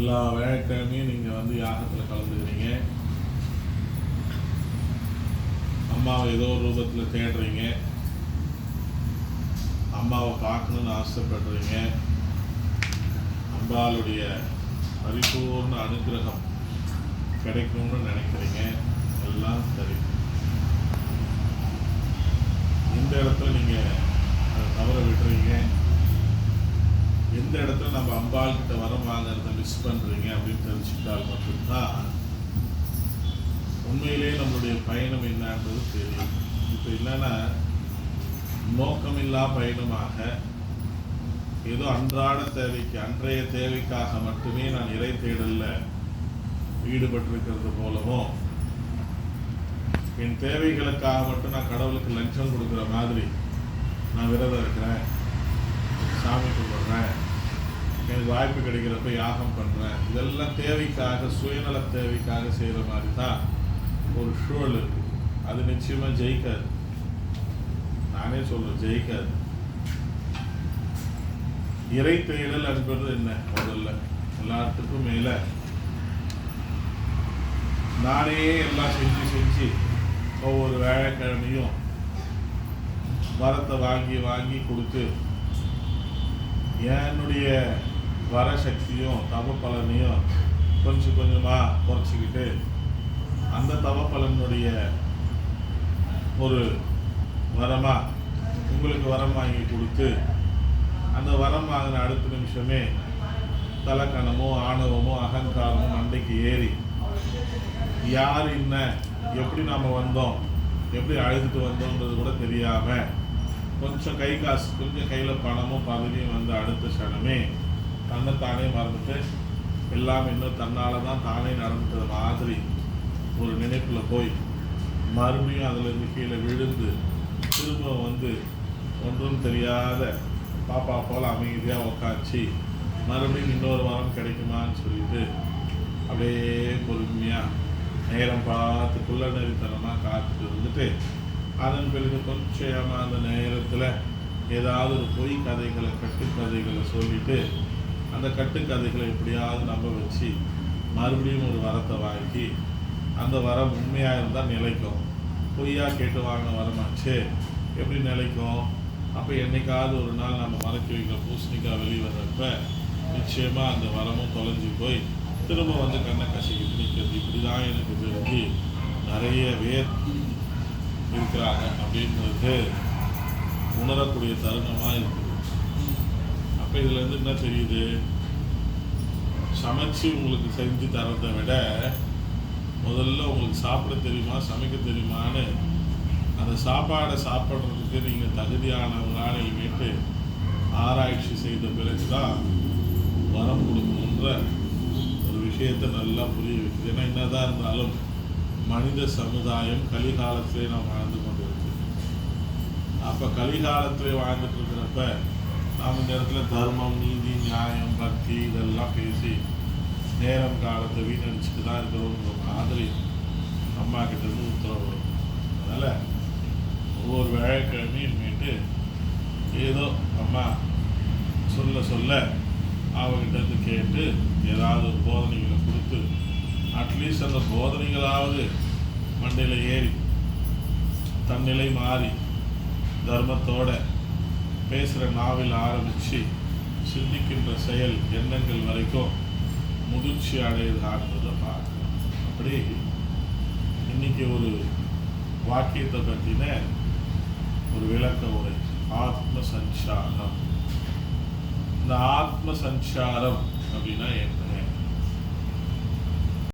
எல்லா வியாழக்கிழமையும் நீங்கள் வந்து யாகத்தில் கலந்துக்கிறீங்க. அம்மாவை ஏதோ ஒரு ரூபத்தில் தேடுறீங்க. அம்மாவை பார்க்கணுன்னு ஆசைப்படுறீங்க. அம்பாளுடைய பரிபூர்ண அனுகிரகம் கிடைக்கும்னு நினைக்கிறீங்க. எல்லாம் சரி. இந்த இடத்துல நீங்கள் அதை தவற விட்டுறீங்க. எந்த இடத்துல நம்ம அம்பாள் கிட்ட வரம் வாங்குறத மிஸ் பண்ணுறீங்க அப்படின்னு தெரிஞ்சுக்கிட்டால் மட்டும்தான் உண்மையிலேயே நம்மளுடைய பயணம் என்னன்றது தெரியும். இப்போ என்னன்னா நோக்கமில்லா பயணமாக ஏதோ அன்றாட தேவைக்கு அன்றைய தேவைக்காக மட்டுமே நான் இறை தேடலில் ஈடுபட்டிருக்கிறது போலவும் என் தேவைகளுக்காக மட்டும் நான் கடவுளுக்கு லஞ்சம் கொடுக்குற மாதிரி நான் விரதம் இருக்கிறேன் சாமி கும்பிட்றேன் எனக்கு வாய்ப்பு கிடைக்கிறப்ப யாகம் பண்ணுறேன் இதெல்லாம் தேவைக்காக சுயநல தேவைக்காக செய்கிற மாதிரி தான் ஒரு சூழல் இருக்குது அது நிச்சயமாக ஜெயிக்காது. நானே சொல்கிறேன் ஜெயிக்காது. இறை தேடல் என்பது என்ன? முதல்ல. எல்லாத்துக்கும் மேலே. நானே எல்லாம் செஞ்சு செஞ்சு ஒவ்வொரு வியாழக்கிழமையும் வரத்தை வாங்கி வாங்கி கொடுத்து என்னுடைய வர சக்தியும் தவ பலனையும் கொஞ்சம் கொஞ்சமாக குறைச்சிக்கிட்டு அந்த தவ பலனுடைய ஒரு வரமாக உங்களுக்கு வரம் வாங்கி கொடுத்து அந்த வரம் வாங்கின அடுத்த நிமிஷமே தலக்கணமோ ஆணவமோ அகங்காரமோ மண்டைக்கு ஏறி யார் என்ன எப்படி நாம் வந்தோம் எப்படி அழுதுட்டு வந்தோன்றது கூட தெரியாமல் கொஞ்சம் கை காசு கொஞ்சம் கையில் பணமும் பதவியும் வந்து அடுத்த க்ஷணமே தன்னை தானே மறந்துட்டு எல்லாம் இன்னும் தன்னால் தான் தானே நடந்துட்டது மாதிரி ஒரு நினைப்பில் போய் மறுபடியும் அதிலிருந்து கீழே விழுந்து திரும்ப வந்து ஒன்றும் தெரியாத பாப்பா போல் அமைதியாக உக்காச்சு மறுபடியும் இன்னொரு வாரம் கிடைக்குமான்னு சொல்லிட்டு அப்படியே பொறுமையாக நேரம் பார்த்து குள்ள நெறித்தனமாக காத்துட்டு இருந்துட்டு அதன் பிறகு கொஞ்சம் அந்த நேரத்தில் ஏதாவது ஒரு பொய் கதைகளை கட்டுக்கதைகளை சொல்லிவிட்டு அந்த கட்டுக்கதைகளை எப்படியாவது நம்ப வச்சு மறுபடியும் ஒரு வரத்தை வாங்கி அந்த வரம் உண்மையாக இருந்தால் நிலைக்கும். பொய்யா கேட்டு வாங்கின வரமாச்சு எப்படி நிலைக்கும்? அப்போ என்னைக்காவது ஒரு நாள் நம்ம மறைச்சி வைக்கிற பூசணிக்காய் வெளியே வர்றப்ப நிச்சயமாக அந்த வரமும் தொலைஞ்சு போய் திரும்ப வந்து கண்ணை கசிக்கிட்டு நிற்கிறது இப்படி தான் எனக்கு தெரிஞ்சு நிறைய பேர் இருக்கிறாங்க அப்படின்றது உணரக்கூடிய தருணமாக இருக்குது அப்போ இதுலேருந்து என்ன தெரியுது? சமைச்சு உங்களுக்கு செஞ்சு தரதை விட முதல்ல உங்களுக்கு சாப்பிட தெரியுமா சமைக்க தெரியுமான்னு அந்த சாப்பாடை சாப்பிட்றதுக்கு நீங்கள் தகுதியானவங்களான இனிமேட்டு ஆராய்ச்சி செய்த பிறகு தான் வரம் கொடுக்கணுன்ற ஒரு விஷயத்தை நல்லா புரிய வைக்குது. ஏன்னா என்னதான் இருந்தாலும் மனித சமுதாயம் கலிகாலத்திலே நாம் வாழ்ந்து கொண்டிருக்கு அப்போ கலிகாலத்திலே வாழ்ந்துட்டு இருக்கிறப்ப நாம் இந்த இடத்துல தர்மம் நீதி நியாயம் பக்தி இதெல்லாம் பேசி நேரம் காலத்தை வீணடிச்சுட்டு தான் இருக்கிறோங்கிற மாதிரி அம்மா கிட்டேருந்து உத்தரவு வரும். அதனால் ஒவ்வொரு வியாழக்கிழமையும் மீட்டு ஏதோ அம்மா சொல்ல சொல்ல அவகிட்ட கேட்டு ஏதாவது ஒரு போதனைகளை கொடுத்து அட்லீஸ்ட் அந்த போதனைகளாவது மண்டையில் ஏறி தன்னிலை மாறி தர்மத்தோட பேசுகிற நாவில் ஆரம்பித்து சிந்திக்கின்ற செயல் எண்ணங்கள் வரைக்கும் முதிர்ச்சி அடையுதான்றதை பார்க்கணும். அப்படி இன்னைக்கு ஒரு வாக்கியத்தை பற்றின ஒரு விளக்க உரை ஆத்ம சஞ்சாரம் இந்த ஆத்ம சஞ்சாரம் அப்படின்னா என்ன?